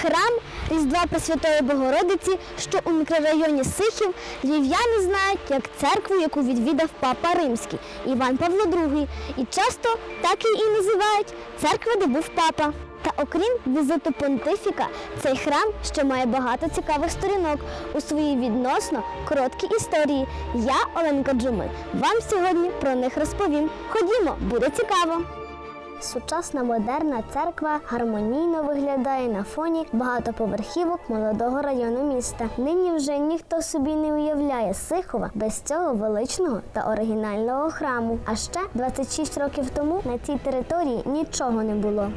Храм Різдва Пресвятої Богородиці, що у мікрорайоні Сихів, львів'яни знають як церкву, яку відвідав папа Римський Іван Павло II. І часто так її і називають церква, де був папа. Та окрім візиту понтифіка, цей храм ще має багато цікавих сторінок у своїй відносно короткій історії. Я, Оленка Джумин, вам сьогодні про них розповім. Ходімо, буде цікаво. Сучасна модерна церква гармонійно виглядає на фоні багатоповерхівок молодого району міста. Нині вже ніхто собі не уявляє Сихова без цього величного та оригінального храму. А ще 26 років тому на цій території нічого не було.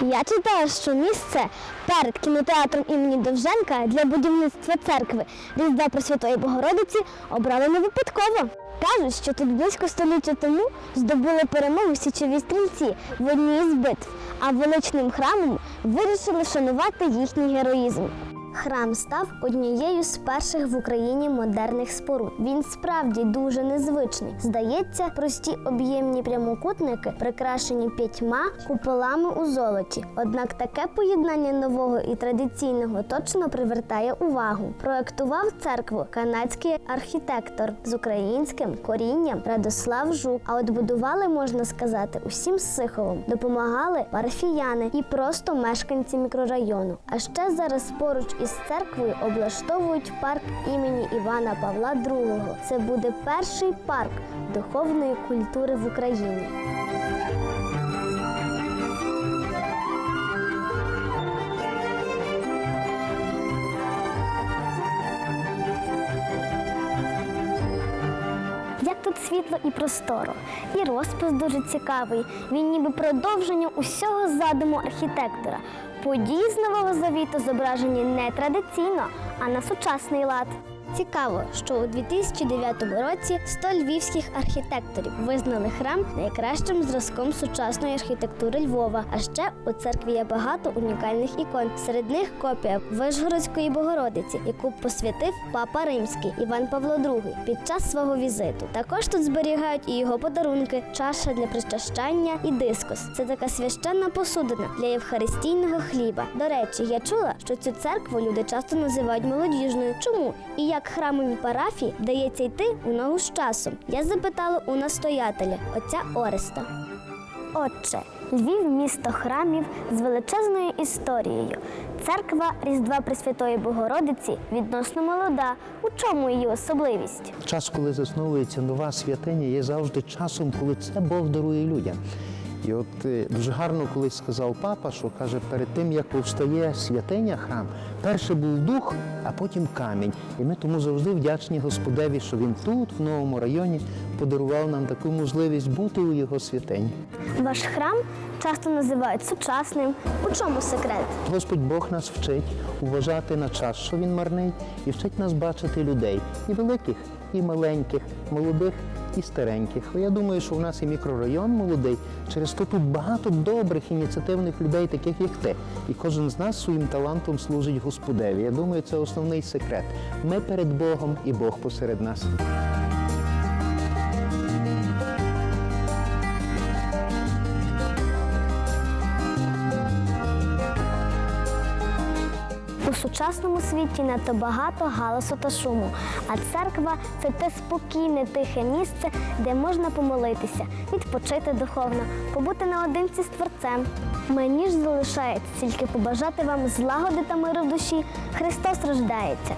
Я читала, що місце перед кінотеатром імені Довженка для будівництва церкви Різдва Пресвятої Богородиці обрали не випадково. Кажуть, що тут близько століття тому здобули перемогу січові стрільці в одній із битв, а величним храмом вирішили шанувати їхній героїзм. Храм став однією з перших в Україні модерних споруд. Він справді дуже незвичний. Здається, прості об'ємні прямокутники прикрашені п'ятьма куполами у золоті. Однак таке поєднання нового і традиційного точно привертає увагу. Проектував церкву канадський архітектор з українським корінням Радослав Жук. А от будували, можна сказати, усім Сиховим. Допомагали парафіяни і просто мешканці мікрорайону. А ще зараз поруч із церкви облаштовують парк імені Івана Павла II. Це буде перший парк духовної культури в Україні. Тут світло і просторо, і розпис дуже цікавий. Він ніби продовження усього задуму архітектора. Події з нового завіту зображені не традиційно, а на сучасний лад. Цікаво, що у 2009 році 100 львівських архітекторів визнали храм найкращим зразком сучасної архітектури Львова. А ще у церкві є багато унікальних ікон. Серед них копія Вишгородської Богородиці, яку посвятив папа Римський Іван Павло II під час свого візиту. Також тут зберігають і його подарунки, чаша для причащання і дискус. Це така священна посудина для євхаристійного хліба. До речі, я чула, що цю церкву люди часто називають молодіжною. Чому і як храмові парафії вдається йти у ногу з часом? Я запитала у настоятеля отця Ореста. Отче, Львів місто храмів з величезною історією. Церква Різдва Пресвятої Богородиці відносно молода. У чому її особливість? Час, коли засновується нова святиня, є завжди часом, коли це Бог дарує людям. І от е, дуже гарно колись сказав папа, що каже, перед тим як повстає святиня храм, перше був дух, а потім камінь. І ми тому завжди вдячні Господеві, що він тут, в новому районі, подарував нам таку можливість бути у його святині. Ваш храм часто називають сучасним. У чому секрет? Господь Бог нас вчить уважати на час, що він марний, і вчить нас бачити людей і великих, і маленьких, молодих і стареньких. Я думаю, що в нас і мікрорайон молодий. Через то тут багато добрих ініціативних людей, таких як ти. І кожен з нас своїм талантом служить Господеві. Я думаю, це основний секрет. Ми перед Богом і Бог посеред нас. У сучасному світі надто багато галасу та шуму, а церква це те спокійне, тихе місце, де можна помолитися, відпочити духовно, побути наодинці з творцем. Мені ж залишається тільки побажати вам злагоди та миру в душі. Христос рождається.